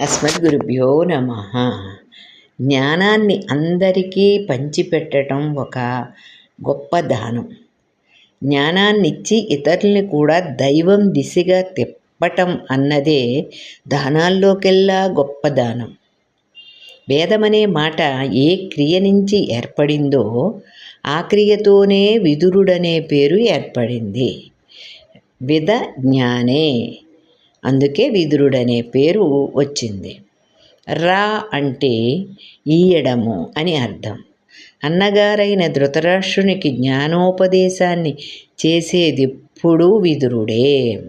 అస్మద్గురుభ్యో నమ. జ్ఞానాన్ని అందరికీ పంచిపెట్టడం ఒక గొప్ప దానం. జ్ఞానాన్నిచ్చి ఇతరుల్ని కూడా దైవం దిశగా తిప్పటం అన్నదే దానాల్లోకెల్లా గొప్ప దానం. వేదమనే మాట ఏ క్రియ నుంచి ఏర్పడిందో ఆ క్రియతోనే విదురుడనే పేరు ఏర్పడింది. విద జ్ఞానే. అందుకే విదురుడనే పేరు వచ్చింది. రా అంటే ఈయడము అని అర్థం. అన్నగారైన ధృతరాష్ట్రునికి జ్ఞానోపదేశాన్ని చేసేదిప్పుడూ విదురుడే.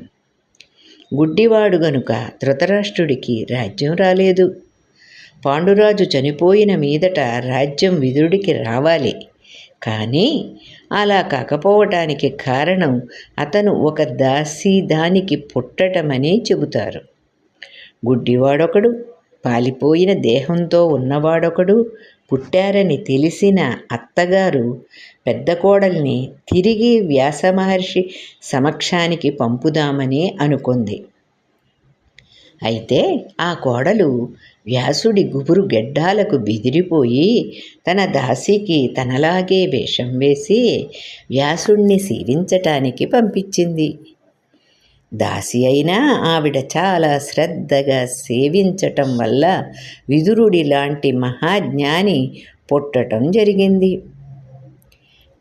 గుడ్డివాడు గనుక ధృతరాష్ట్రుడికి రాజ్యం రాలేదు. పాండురాజు చనిపోయిన మీదట రాజ్యం విదురుడికి రావాలి. కానీ అలా కాకపోవటానికి కారణం అతను ఒక దాసి దానికి పుట్టటమని చెబుతారు. గుడ్డివాడొకడు పాలిపోయిన దేహంతో ఉన్నవాడొకడు పుట్టారని తెలిసిన అత్తగారు పెద్ద కోడల్ని తిరిగి వ్యాసమహర్షి సమక్షానికి పంపుదామని అనుకుంది. అయితే ఆ కోడలు వ్యాసుడి గుబురు గెడ్డాలకు బెదిరిపోయి తన దాసికి తనలాగే వేషం వేసి వ్యాసుణ్ణి సేవించటానికి పంపించింది. దాసి అయినా ఆవిడ చాలా శ్రద్ధగా సేవించటం వల్ల విదురుడి లాంటి మహాజ్ఞాని పుట్టటం జరిగింది.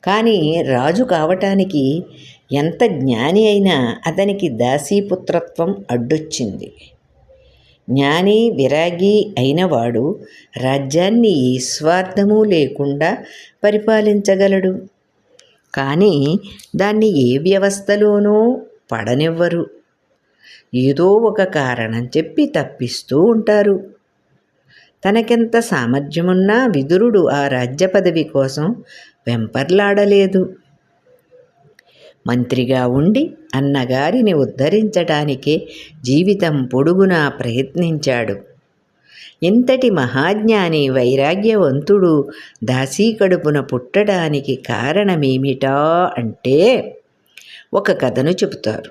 కానీ రాజు కావటానికి ఎంత జ్ఞాని అయినా అతనికి దాసీపుత్రత్వం అడ్డొచ్చింది. జ్ఞాని విరాగి అయినవాడు రాజ్యాన్ని ఏ స్వార్థము లేకుండా పరిపాలించగలడు. కానీ దాన్ని ఏ వ్యవస్థలోనూ పడనివ్వరు. ఏదో ఒక కారణం చెప్పి తప్పిస్తూ ఉంటారు. తనకెంత సామర్థ్యమున్నా విదురుడు ఆ రాజ్య పదవి కోసం వెంపర్లాడలేదు. మంత్రిగా ఉండి అన్నగారిని ఉద్ధరించటానికే జీవితం పొడుగునా ప్రయత్నించాడు. ఇంతటి మహాజ్ఞాని వైరాగ్యవంతుడు దాసీ కడుపున పుట్టడానికి కారణమేమిటా అంటే ఒక కథను చెబుతారు.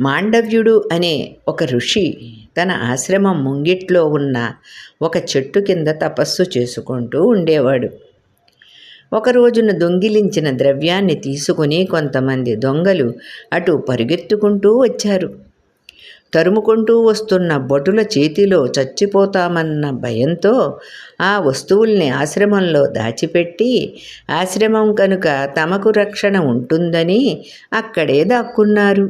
మాండవ్యుడు అనే ఒక ఋషి తన ఆశ్రమం ముంగిట్లో ఉన్న ఒక చెట్టు కింద తపస్సు చేసుకుంటూ ఉండేవాడు. ఒకరోజున దొంగిలించిన ద్రవ్యాన్ని తీసుకుని కొంతమంది దొంగలు అటు పరిగెత్తుకుంటూ వచ్చారు. తరుముకుంటూ వస్తున్న భటుల చేతిలో చచ్చిపోతామన్న భయంతో ఆ వస్తువుల్ని ఆశ్రమంలో దాచిపెట్టి ఆశ్రమం కనుక తమకు రక్షణ ఉంటుందని అక్కడే దాక్కున్నారు.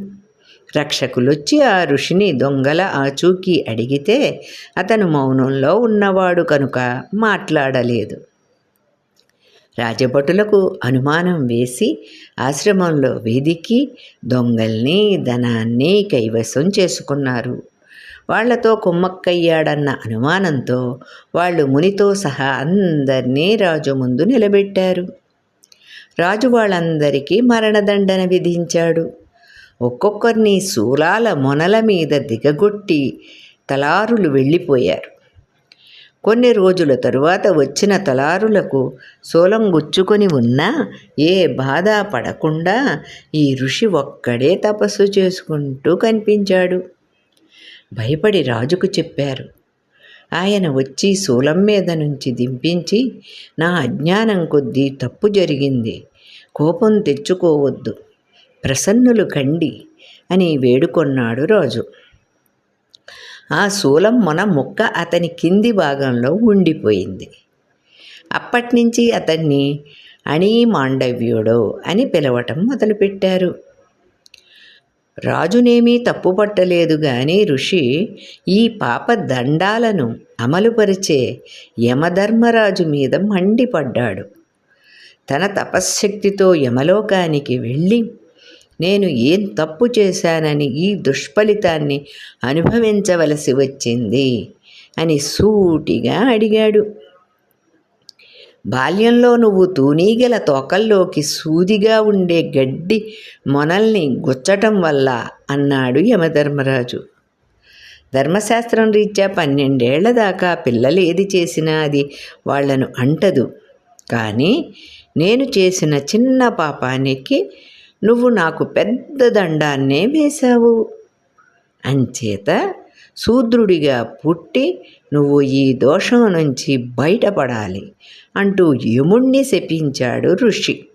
రక్షకులొచ్చి ఆ ఋషిని దొంగల ఆచూకీ అడిగితే అతను మౌనంలో ఉన్నవాడు కనుక మాట్లాడలేదు. రాజభటులకు అనుమానం వేసి ఆశ్రమంలో వేదికి దొంగల్ని ధనాన్ని కైవసం చేసుకున్నారు. వాళ్ళతో కుమ్మక్కయ్యాడన్న అనుమానంతో వాళ్ళు మునితో సహా అందరినీ రాజు ముందు నిలబెట్టారు. రాజు వాళ్ళందరికీ మరణదండన విధించాడు. ఒక్కొక్కరిని శూలాల మొనల మీద దిగగొట్టి తలారులు వెళ్ళిపోయారు. కొన్ని రోజుల తరువాత వచ్చిన తలారులకు సోలం గుచ్చుకొని ఉన్నా ఏ బాధ పడకుండా ఈ ఋషి ఒక్కడే తపస్సు చేసుకుంటూ కనిపించాడు. భయపడి రాజుకు చెప్పారు ఆయన వచ్చి శూలం మీద నుంచి దింపించి నా అజ్ఞానం కొద్దీ తప్పు జరిగింది. కోపం తెచ్చుకోవద్దు. ప్రసన్నులు కండి అని వేడుకొన్నాడు రాజు. ఆ శూలం మొన ముక్క అతని కింది భాగంలో ఉండిపోయింది. అప్పటినుంచి అతన్ని అణీ మాండవ్యుడు అని పిలవటం మొదలుపెట్టారు. రాజునేమీ తప్పుపట్టలేదు గాని ఋషి ఈ పాప దండాలను అమలుపరిచే యమధర్మరాజు మీద మండిపడ్డాడు. తన తపశ్శక్తితో యమలోకానికి వెళ్ళి నేను ఏం తప్పు చేశానని ఈ దుష్ఫలితాన్ని అనుభవించవలసి వచ్చింది అని సూటిగా అడిగాడు. బాల్యంలో నువ్వు తూనీగల తోకల్లోకి సూదిగా ఉండే గడ్డి మొనల్ని గుచ్చటం వల్ల అన్నాడు యమధర్మరాజు. ధర్మశాస్త్రం రీత్యా పన్నెండేళ్ళ దాకా పిల్లలు ఏది చేసినా అది వాళ్ళను అంటదు. కానీ నేను చేసిన చిన్న పాపానికి నువ్వు నాకు పెద్ద దండాన్నే వేశావు. అంచేత శూద్రుడిగా పుట్టి నువ్వు ఈ దోషం నుంచి బయటపడాలి అంటూ యముణ్ణి శపించాడు ఋషి.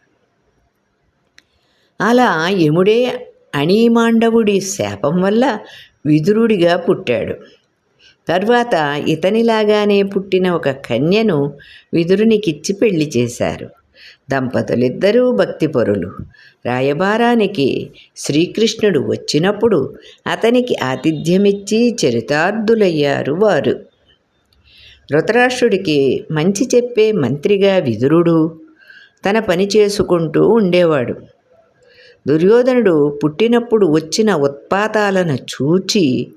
అలా యముడే అణిమాండవుడి శాపం వల్ల విదురుడిగా పుట్టాడు. తర్వాత ఇతనిలాగానే పుట్టిన ఒక కన్యను విదురునికిచ్చి పెళ్ళి చేశారు. దంపతులిద్దరూ భక్తిపరులు. రాయబారానికి శ్రీకృష్ణుడు వచ్చినప్పుడు అతనికి ఆతిథ్యమిచ్చి చరితార్థులయ్యారు వారు. ధృతరాష్ట్రుడికి మంచి చెప్పే మంత్రిగా విదురుడు. తన పని చేసుకుంటూ ఉండేవాడు. దుర్యోధనుడు పుట్టినప్పుడు వచ్చిన ఉత్పాతాలను చూచి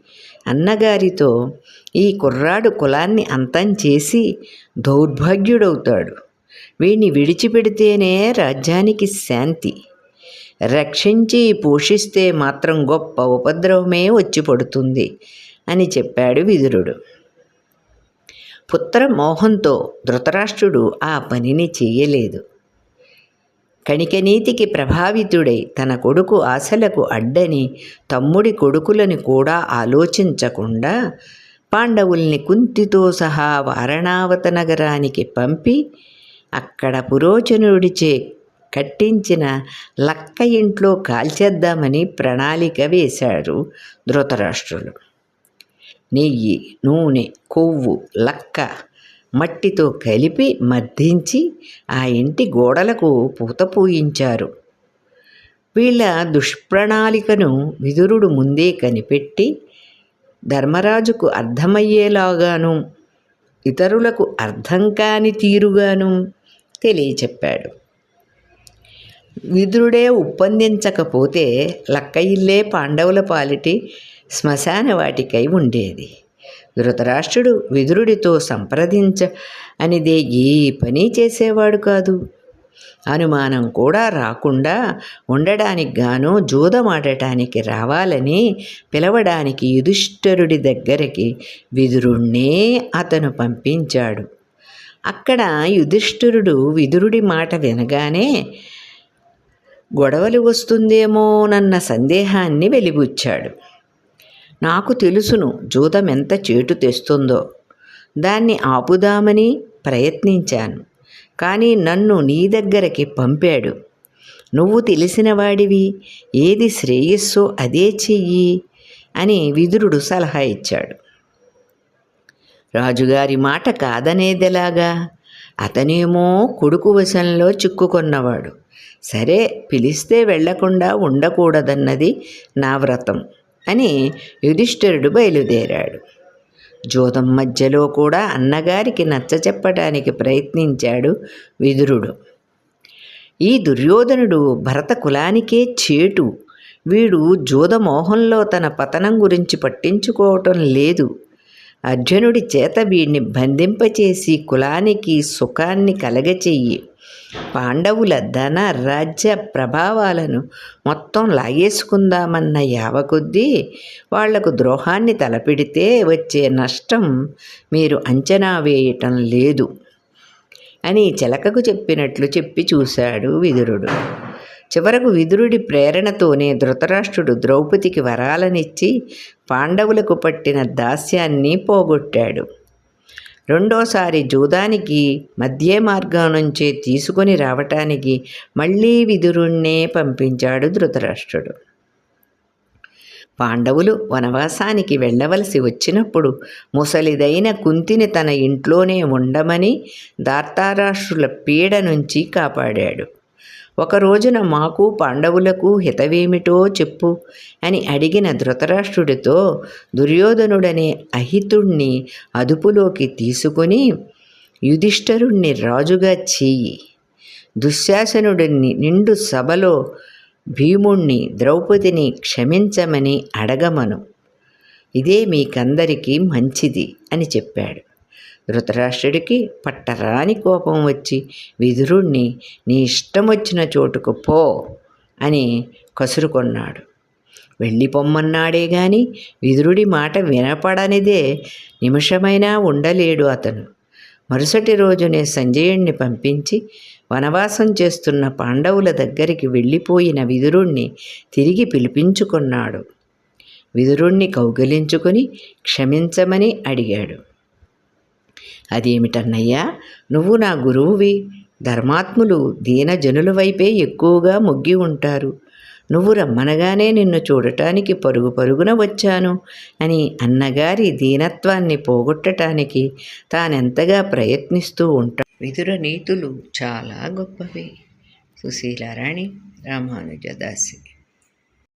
అన్నగారితో ఈ కుర్రాడు కులాన్ని అంతం చేసి దౌర్భాగ్యుడవుతాడు. వీణ్ణి విడిచిపెడితేనే రాజ్యానికి శాంతి. రక్షించి పోషిస్తే మాత్రం గొప్ప ఉపద్రవమే వచ్చి పడుతుంది అని చెప్పాడు విదురుడు. పుత్ర మోహంతో ధృతరాష్ట్రుడు ఆ పనిని చేయలేదు. కణికనీతికి ప్రభావితుడై తన కొడుకు ఆశలకు అడ్డని తమ్ముడి కొడుకులని కూడా ఆలోచించకుండా పాండవుల్ని కుంతితో సహా వారణావత నగరానికి పంపి అక్కడ పురోచనుడిచే కట్టించిన లక్క ఇంట్లో కాల్చేద్దామని ప్రణాళిక వేశాడు ధృతరాష్ట్రులు. నెయ్యి నూనె కొవ్వు లక్క మట్టితో కలిపి మర్దించి ఆ ఇంటి గోడలకు పూత పూయించారు. వీళ్ళ దుష్ప్రణాళికను విదురుడు ముందే కనిపెట్టి ధర్మరాజుకు అర్థమయ్యేలాగాను ఇతరులకు అర్థం కాని తీరుగాను తెలియచెప్పాడు. విదురుడే ఉప్పందించకపోతే లక్క ఇల్లే పాండవుల పాలిటి శ్మశాన వాటికై ఉండేది. ధృతరాష్ట్రుడు విదురుడితో సంప్రదించ అనిదే ఏ పని చేసేవాడు కాదు. అనుమానం కూడా రాకుండా ఉండడానికి గాను జూదమాడటానికి రావాలని పిలవడానికి యుధిష్ఠరుడి దగ్గరికి విదురుణ్ణే అతను పంపించాడు. అక్కడ యుధిష్ఠిరుడు విదురుడి మాట వినగానే గొడవలు వస్తుందేమోనన్న సందేహాన్ని వెలిబుచ్చాడు. నాకు తెలుసును జూదం ఎంత చేటు తెస్తుందో. దాన్ని ఆపుదామని ప్రయత్నించాను. కానీ నన్ను నీ దగ్గరకి పంపాడు. నువ్వు తెలిసినవాడివి ఏది శ్రేయస్సో అదే చెయ్యి అని విదురుడు సలహా ఇచ్చాడు. రాజుగారి మాట కాదనేదెలాగా? అతనేమో కొడుకు వశంలో చిక్కుకొన్నవాడు. సరే పిలిస్తే వెళ్ళకుండా ఉండకూడదన్నది నా వ్రతం అని యుధిష్ఠిరుడు బయలుదేరాడు. జూదం మధ్యలో కూడా అన్నగారికి నచ్చ చెప్పడానికి ప్రయత్నించాడు విదురుడు. ఈ దుర్యోధనుడు భరత కులానికే చేటు. వీడు జూదమోహంలో తన పతనం గురించి పట్టించుకోవటం లేదు. అర్జునుడి చేత వీడిని బంధింపచేసి కులానికి సుఖాన్ని కలగచెయ్యి. పాండవుల ధన రాజ్య ప్రభావాలను మొత్తం లాగేసుకుందామన్న యావకొద్దీ వాళ్ళకు ద్రోహాన్ని తలపెడితే వచ్చే నష్టం మీరు అంచనా వేయటం లేదు అని చిలకకు చెప్పినట్లు చెప్పి చూశాడు విదురుడు. చివరకు విదురుడి ప్రేరణతోనే ధృతరాష్ట్రుడు ద్రౌపదికి వరాలనిచ్చి పాండవులకు పట్టిన దాస్యాన్ని పోగొట్టాడు. రెండోసారి జూదానికి మధ్య మార్గం నుంచే తీసుకొని రావటానికి మళ్ళీ విదురుణ్ణే పంపించాడు ధృతరాష్ట్రుడు. పాండవులు వనవాసానికి వెళ్ళవలసి వచ్చినప్పుడు ముసలిదైన కుంతిని తన ఇంట్లోనే ఉండమని దార్తారాష్ట్రుల పీడ నుంచి కాపాడాడు. ఒక రోజున మాకు పాండవులకు హితవేమిటో చెప్పు అని అడిగిన ధృతరాష్ట్రుడితో దుర్యోధనుడనే అహితుణ్ణి అదుపులోకి తీసుకొని యుధిష్ఠరుణ్ణి రాజుగా చేయి దుశ్శాసనుడిని నిండు సభలో భీముణ్ణి ద్రౌపదిని క్షమించమని అడగమను. ఇదే మీకందరికీ మంచిది అని చెప్పాడు. ధృతరాష్ట్రుడికి పట్టరాని కోపం వచ్చి విదురుణ్ణి నీ ఇష్టం వచ్చిన చోటుకు పో అని కసురుకొన్నాడు వెళ్ళి పొమ్మన్నాడే గాని విదురుడి మాట వినపడనిదే నిమిషమైనా ఉండలేడు అతను. మరుసటి రోజునే సంజయుణ్ణి పంపించి వనవాసం చేస్తున్న పాండవుల దగ్గరికి వెళ్ళిపోయిన విదురుణ్ణి తిరిగి పిలిపించుకున్నాడు. విదురుణ్ణి కౌగిలించుకొని క్షమించమని అడిగాడు. అదేమిటన్నయ్యా? నువ్వు నా గురువువి. ధర్మాత్ములు దీనజనుల వైపే ఎక్కువగా మొగ్గి ఉంటారు. నువ్వు రమ్మనగానే నిన్ను చూడటానికి పరుగు పరుగున వచ్చాను అని అన్నగారి దీనత్వాన్ని పోగొట్టటానికి తానెంతగా ప్రయత్నిస్తూ ఉంటా. విదుర నీతులు చాలా గొప్పవి. సుశీలారాణి రామానుజదాసి